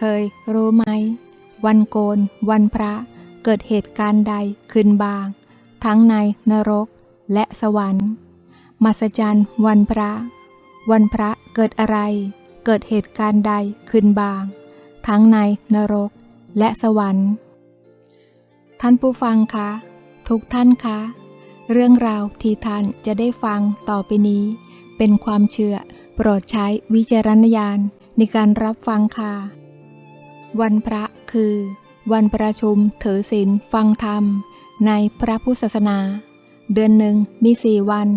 เคย รู้ไหม วันโกน วันพระ เกิดเหตุการณ์ใดขึ้นบาง ทั้งในนรกและสวรรค์มาสจันวันพระ วันพระเกิดอะไร เกิดเหตุการณ์ใดขึ้นบาง ทั้งในนรกและสวรรค์ ท่านผู้ฟังคะ ทุกท่านคะ เรื่องราวที่ท่านจะได้ฟังต่อไปนี้ เป็นความเชื่อโปรดใช้วิจารณญาณในการรับฟังค่ะ วันพระคือ วันประชุมถือศีลฟังธรรม ในพระพุทธศาสนา เดือนหนึ่งมีสี่วัน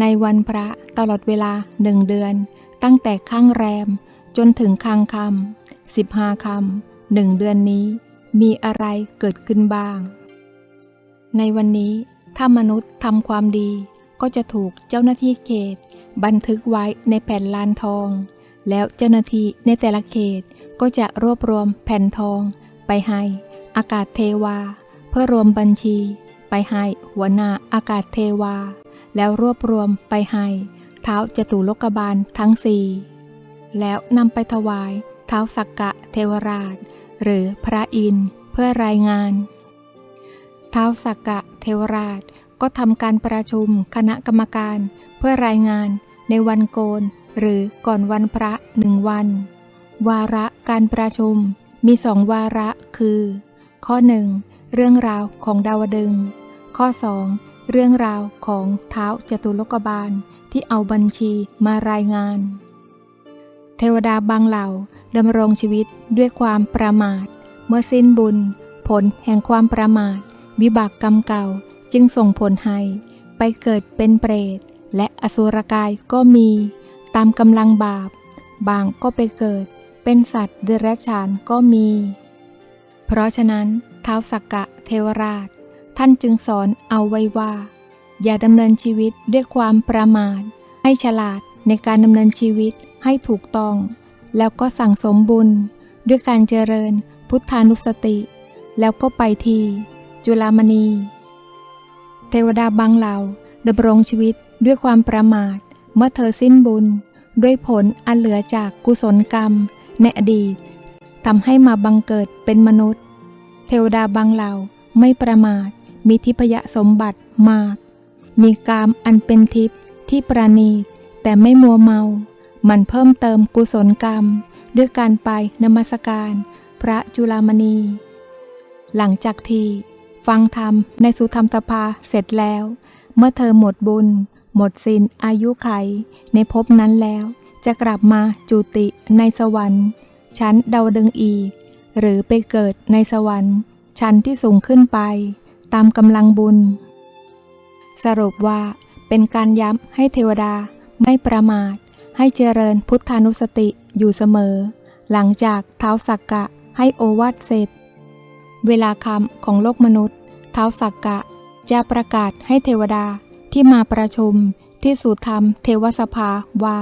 ในวันพระตลอดเวลาหนึ่งเดือน ตั้งแต่ข้างแรม จนถึงข้างคำสิบห้าคำหนึ่งเดือนนี้ มีอะไรเกิดขึ้นบ้าง ในวันนี้ถ้ามนุษย์ทำความดีก็จะถูกเจ้าหน้าที่เขต บันทึกไว้ในแผ่นลานทอง แล้วเจ้าหน้าที่ในแต่ละเขต ก็จะรวบรวมแผ่นทอง ไปให้ อากาศเทวา เพื่อรวมบัญชี ไปให้หัวหน้าอากาศเทวา แล้วรวบรวมไปให้เท้าจตุโลกบาลทั้งสี่แล้วนำไปถวายเท้าสักกะเทวราช หรือพระอินทร์เพื่อรายงาน เท้าสักกะเทวราชก็ทำการประชุมคณะกรรมการเพื่อรายงานในวันโกนหรือก่อนวันพระหนึ่งวัน วาระการประชุมมีสองวาระคือ ข้อหนึ่งเรื่องราวของดาวดึง ข้อสองเรื่องราวของเท้าจตุโลกบาลที่เอาบัญชีมารายงาน เทวดาบางเหล่าดำรงชีวิตด้วยความประมาท เมื่อสิ้นบุญ ผลแห่งความประมาท วิบากกรรมเก่าจึงส่งผลให้ ไปเกิดเป็นเปรต และอสุรกายก็มี ตามกำลังบาป บางก็ไปเกิด เป็นสัตว์เดรัจฉานก็มี เพราะฉะนั้นท้าวสักกะเทวราช ท่านจึงสอนเอาไว้ว่า อย่าดำเนินชีวิตด้วยความประมาท ให้ฉลาดในการดำเนินชีวิตให้ถูกต้อง แล้วก็สั่งสมบุญ ด้วยการเจริญพุทธานุสติ แล้วก็ไปที จุลามณี เทวดาบางเหล่าดำรงชีวิตด้วยความประมาท เมื่อเธอสิ้นบุญ ด้วยผลอันเหลือจากกุศลกรรม ในอดีตทำให้มาบังเกิดเป็นมนุษย์ เทวดาบางเหล่าไม่ประมาท มีทิพยสมบัติมาก มีกามอันเป็นทิพย์ที่ประณีตแต่ไม่มัวเมา มันเพิ่มเติมกุศลกรรม ด้วยการไปนมัสการ พระจุลามณี หลังจากที่ ฟังธรรมในสุธรรมสภาเสร็จแล้ว เมื่อเธอหมดบุญ หมดสินอายุไขในภพนั้นแล้ว จะกลับมาจุติในสวรรค์ ชั้นดาวดึงอี หรือไปเกิดในสวรรค์ ชั้นที่สูงขึ้นไป ตามกำลังบุญ สรุปว่าเป็นการย้ำให้เทวดาไม่ประมาท ให้เจริญพุทธานุสติอยู่เสมอ หลังจากเท้าสักกะให้โอวาทเสร็จ เวลาคำของโลกมนุษย์ เท้าสักกะจะประกาศให้เทวดาที่มาประชุมที่สุธรรมเทวสภาว่า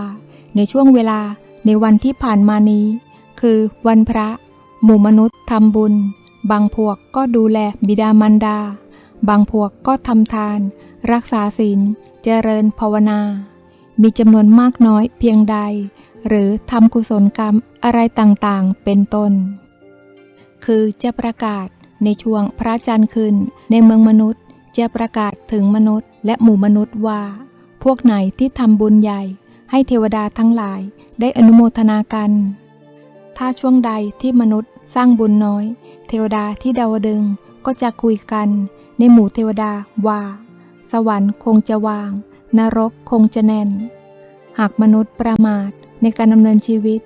ในช่วงเวลาในวันที่ผ่านมานี้ คือวันพระ หมู่มนุษย์ทำบุญ บางพวกก็ดูแลบิดามารดา บางพวกก็ทำทาน รักษาศีลเจริญภาวนา มีจำนวนมากน้อยเพียงใด หรือทำกุศลกรรมอะไรต่างๆ เป็นต้น คือจะประกาศในช่วงพระจันทร์ขึ้น ในเมืองมนุษย์จะประกาศถึงมนุษย์และหมู่มนุษย์ว่า พวกไหนที่ทำบุญใหญ่ ให้เทวดาทั้งหลายได้อนุโมทนากัน ถ้าช่วงใดที่มนุษย์สร้างบุญน้อย เทวดาที่ดาวดึงก็จะคุยกัน ในหมู่เทวดาว่า สวรรค์คงจะวาง นรกคงจะแน่น หากมนุษย์ประมาทในการดำเนินชีวิต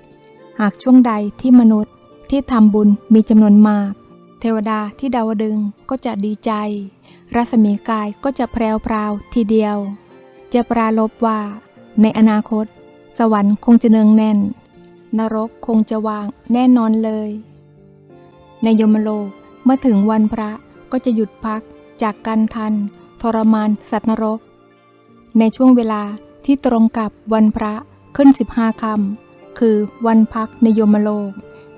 หากช่วงใดที่มนุษย์ที่ทำบุญมีจำนวนมาก เทวดาที่ดาวดึงก็จะดีใจ รัศมีกายก็จะแพรวพราวทีเดียว จะปราลบว่า ในอนาคต สวรรค์คงจะเนืองแน่น นรกคงจะวางแน่นอนเลย ในยมโลกเมื่อถึงวันพระก็จะหยุดพักจากการทัน ทรมานสัตว์นรก ในช่วงเวลาที่ตรงกับวันพระขึ้นสิบห้าคำคือวันพักในยมโลก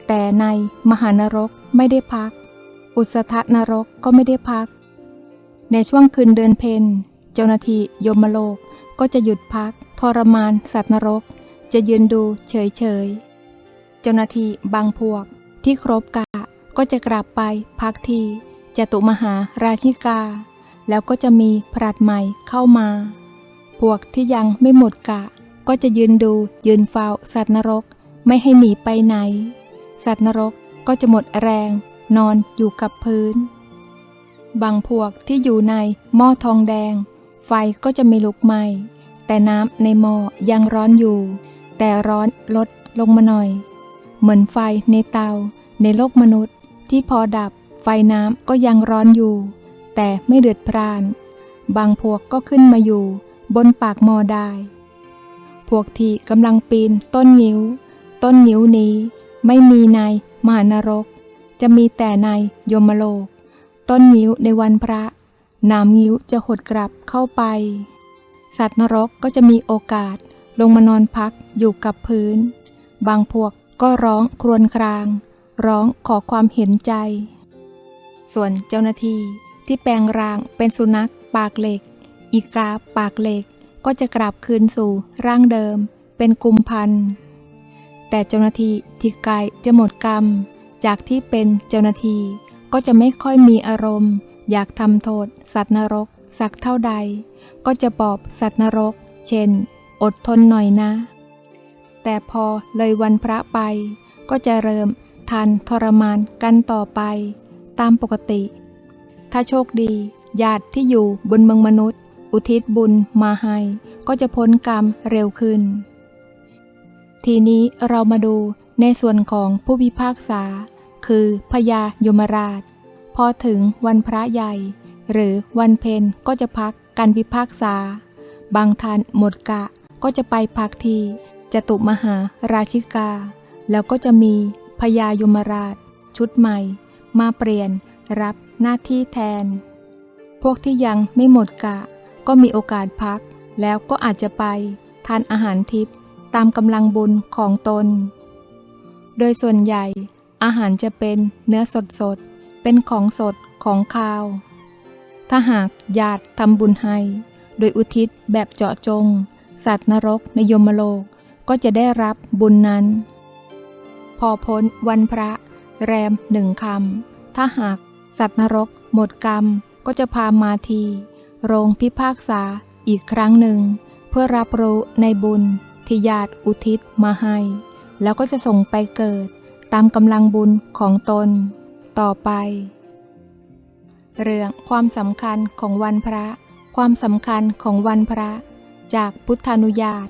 แต่ในมหานรกไม่ได้พัก อุสธนรกก็ไม่ได้พัก ในช่วงคืนเดือนเพนเจ้าหน้าที่ยมโลกก็จะหยุดพัก รมานสัตว์นรก จะยืนดูเฉยๆเจ้าหน้าที่บางพวกที่ครบกะก็จะกลับไปพักที่จตุมหาราชิกา แล้วก็จะมีพระใหม่เข้ามา พวกที่ยังไม่หมดกะ ก็จะยืนดูยืนเฝ้าสัตว์นรกไม่ให้หนีไปไหน สัตว์นรกก็จะหมดแรง นอนอยู่กับพื้น บางพวกที่อยู่ในหม้อทองแดง ไฟก็จะไม่ลุกไหม้ แต่น้ำในหม้อยังร้อนอยู่ แต่ร้อนลดลงมาหน่อย เหมือนไฟในเตา ในโลกมนุษย์ ที่พอดับไฟน้ำก็ยังร้อนอยู่ แต่ไม่เดือดพร่าน บางพวกก็ขึ้นมาอยู่ บนปากหม้อได้ พวกที่กำลังปีนต้นนิ้ว ต้นนิ้วนี้ไม่มีในมหานรก จะมีแต่ในยมโลก ต้นนิ้วในวันพระ น้ำนิ้วจะหดกลับเข้าไป สัตว์นรกก็จะมีโอกาสลงมานอนพักอยู่กับพื้น บางพวกก็ร้องครวญคราง ร้องขอความเห็นใจ ส่วนเจ้าหน้าที่ที่แปลงร่างเป็นสุนัขปากเหล็ก อีกาปากเหล็กก็จะกลับคืนสู่ร่างเดิม เป็นกุมพันแต่เจ้าหน้าที่ที่ไกลจะหมดกรรม จากที่เป็นเจ้าหน้าที่ก็จะไม่ค่อยมีอารมณ์ อยากทำโทษสัตว์นรก สักเท่าใด ก็จะปอบสัตว์นรก เช่น อดทนหน่อยนะ แต่พอเลยวันพระไป ก็จะเริ่มทันทรมานกันต่อไป ตามปกติ ถ้าโชคดีญาติที่อยู่บนเมืองมนุษย์ อุทิศบุญมาให้ก็จะพ้นกรรมเร็วขึ้น ทีนี้เรามาดูในส่วนของผู้พิพากษา คือพญายมราช พอถึงวันพระใหญ่ หรือวันเพ็ญก็จะพักการพิพากษา บางท่านหมดกะก็จะไปพักที่จตุมหาราชิกา แล้วก็จะมีพญายมราช ชุดใหม่ มาเปลี่ยนรับหน้าที่แทน พวกที่ยังไม่หมดกะ ก็มีโอกาสพัก แล้วก็อาจจะไปทานอาหารทิพย์ตามกำลังบุญของตน โดยส่วนใหญ่อาหารจะเป็นเนื้อสดสดๆเป็นของสดของคาว ถ้าหากญาติทำบุญให้ โดยอุทิศแบบเจาะจง สัตว์นรกในยมโลกก็จะได้รับบุญนั้น พอพ้นวันพระ แรมหนึ่งคำถ้าหากสัตว์นรก หมดกรรมก็จะพามาที โรงพิพากษาอีกครั้งหนึ่ง เพื่อรับรู้ในบุญที่ญาติอุทิศมาให้ แล้วก็จะส่งไปเกิดตามกำลังบุญของตน ต่อไป เรื่องความสำคัญของวันพระ ความสำคัญของวันพระ จากพุทธานุญาต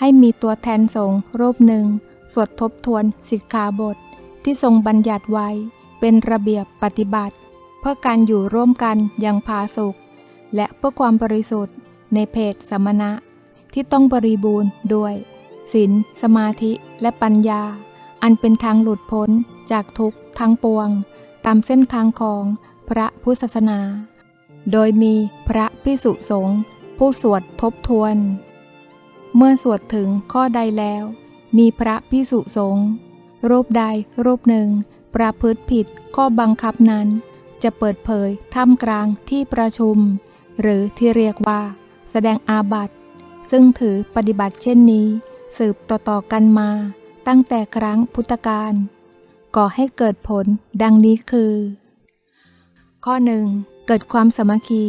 ให้มีตัวแทนสงฆ์รูปหนึ่ง สวดทบทวนสิกขาบท ที่ทรงบัญญัติไว้ เป็นระเบียบปฏิบัติ เพื่อการอยู่ร่วมกันอย่างผาสุกและเพื่อความบริสุทธิ์ ในเพศสมณะ ที่ต้องบริบูรณ์ด้วยศีลสมาธิและปัญญา อันเป็นทางหลุดพ้นจากทุกข์ทั้งปวง ตามเส้นทางของ พระพุทธศาสนา โดยมีพระพิสุสงฆ์ผู้สวดทบทวน เมื่อสวดถึงข้อใดแล้ว มีพระพิสุสงฆ์รูปใดรูปหนึ่ง ประพฤติผิดข้อบังคับนั้น จะเปิดเผยท่ามกลางที่ประชุม หรือที่เรียกว่า แสดงอาบัติ ซึ่งถือปฏิบัติเช่นนี้ สืบต่อๆกันมา ตั้งแต่ครั้งพุทธกาลก่อให้เกิดผลดังนี้คือ ข้อหนึ่งเกิดความสมัคคี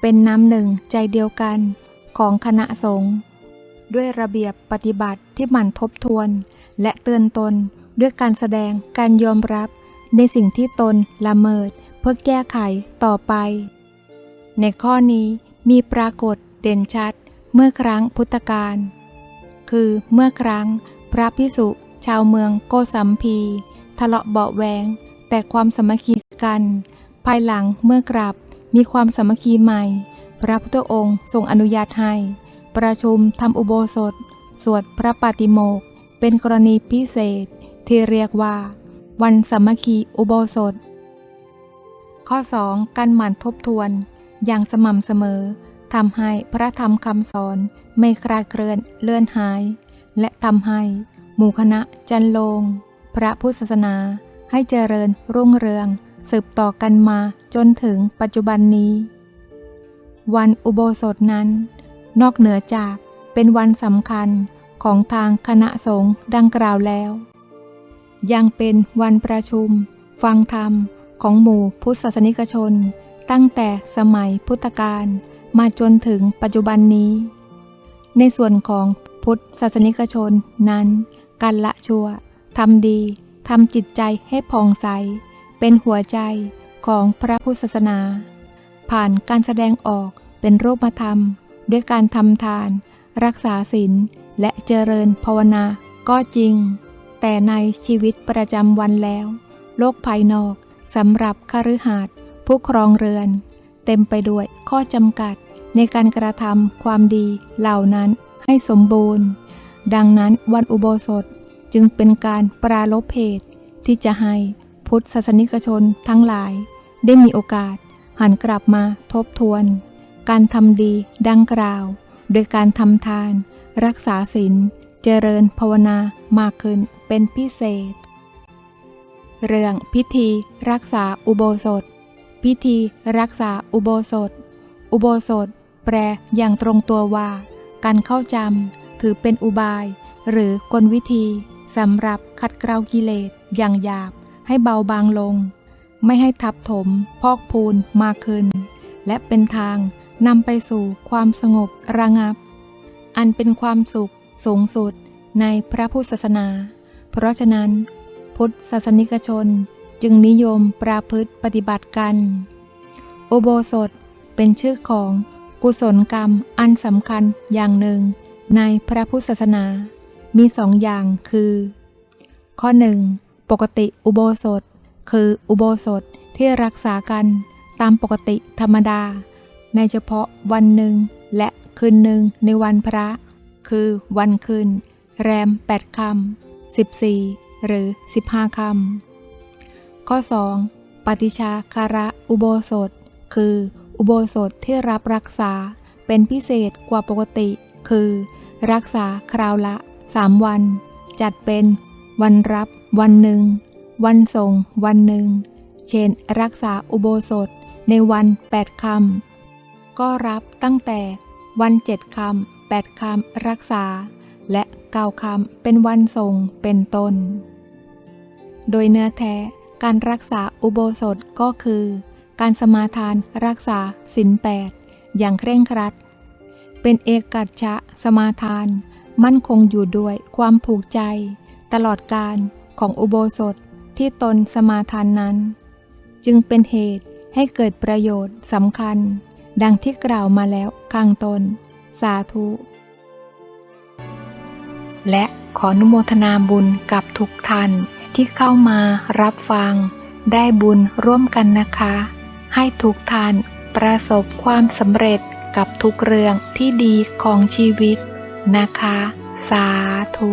เป็นน้ำหนึ่งใจเดียวกันของคณะสงฆ์ด้วยระเบียบปฏิบัติที่หมั่นทบทวน และเตือนตนด้วยการแสดงการยอมรับ ในสิ่งที่ตนละเมิด เพื่อแก้ไขต่อไป ในข้อนี้มีปรากฏเด่นชัดเมื่อครั้งพุทธกาลคือเมื่อครั้งพระพิสุชาวเมืองโกสัมพี ทะเลาะเบาแวงแต่ความสมัคคีกัน ภายหลังเมื่อกลับมีความสามัคคีใหม่ พระพุทธองค์ทรงอนุญาตให้ ประชุมทำอุโบสถ สวดพระปาติโมกเป็นกรณีพิเศษ ที่เรียกว่า วันสามัคคีอุโบสถ ข้อ 2. การหมั่นทบทวน อย่างสม่ำเสมอทำให้พระธรรมคำสอนไม่คลาดเคลื่อนเลื่อนหาย และทำให้หมู่คณะจันลง พระพุทธศาสนาให้เจริญรุ่งเรือง สืบต่อกันมาจนถึงปัจจุบันนี้ วันอุโบสถนั้น นอกเหนือจากเป็นวันสำคัญของทางคณะสงฆ์ดังกล่าวแล้ว ยังเป็นวันประชุม ฟังธรรมของหมู่พุทธศาสนิกชน ตั้งแต่สมัยพุทธกาลมาจนถึงปัจจุบันนี้ ในส่วนของพุทธศาสนิกชนนั้น การละชั่วทำดีทำจิตใจให้ผ่องใส เป็นหัวใจของพระพุทธศาสนา ผ่านการแสดงออกเป็นรูปธรรม ด้วยการทำทาน รักษาศีลและเจริญภาวนาก็จริง แต่ในชีวิตประจำวันแล้ว โลกภายนอกสำหรับคฤหาสน์ผู้ครองเรือน เต็มไปด้วยข้อจำกัดในการกระทำความดีเหล่านั้นให้สมบูรณ์ ดังนั้นวันอุโบสถจึงเป็นการปราลบเหตุที่จะให้ พุทธศาสนิกชนทั้งหลาย ได้มีโอกาส หันกลับมาทบทวน การทำดีดังกล่าว โดยการทำทาน รักษาศีลเจริญภาวนามากขึ้นเป็นพิเศษ เรื่องพิธีรักษาอุโบสถ พิธีรักษาอุโบสถ อุโบสถ แปลอย่างตรงตัวว่า การเข้าจำถือเป็นอุบาย หรือกลวิธีสำหรับขัดเกลากิเลสอย่างหยาบ ให้เบาบางลง ไม่ให้ทับถม พอกพูนมากขึ้น และเป็นทางนำไปสู่ความสงบระงับ อันเป็นความสุขสูงสุดในพระพุทธศาสนา เพราะฉะนั้น พุทธศาสนิกชนจึงนิยมประพฤติปฏิบัติกัน อุโบสถเป็นชื่อของกุศลกรรมอันสำคัญอย่างหนึ่งในพระพุทธศาสนา มีสองอย่างคือ ข้อหนึ่ง ปกติอุโบสถ คืออุโบสถที่รักษากันตามปกติธรรมดา ในเฉพาะวันหนึ่งและคืนหนึ่งในวันพระ คือวันคืน แรม 8คำ14 หรือ 15คำข้อ 2. ปฏิชาคาระอุโบสถ คืออุโบสถที่รับรักษาเป็นพิเศษกว่าปกติ คือ รักษาคราวละ 3 วัน จัดเป็น วันรับ วันหนึ่ง วันส่งวันหนึ่ง เช่น รักษาอุโบสถในวัน8คำก็รับตั้งแต่วันเจ็ดคำแปดคำรักษา และเก้าคำเป็นวันส่งเป็นต้น โดยเนื้อแท้การรักษาอุโบสถก็คือ การสมาทานรักษาศีลแปดอย่างเคร่งครัด เป็นเอกัจฉะสมาทาน มั่นคงอยู่ด้วยความผูกใจ ตลอดการ ของอุโบสถที่ตนสมาทานนั้น จึงเป็นเหตุให้เกิดประโยชน์สำคัญ ดังที่กล่าวมาแล้วข้างตน สาธุ และขออนุโมทนาบุญกับทุกท่านที่เข้ามารับฟัง ได้บุญร่วมกันนะคะ ให้ทุกท่านประสบความสำเร็จกับทุกเรื่องที่ดีของชีวิตนะคะ สาธุ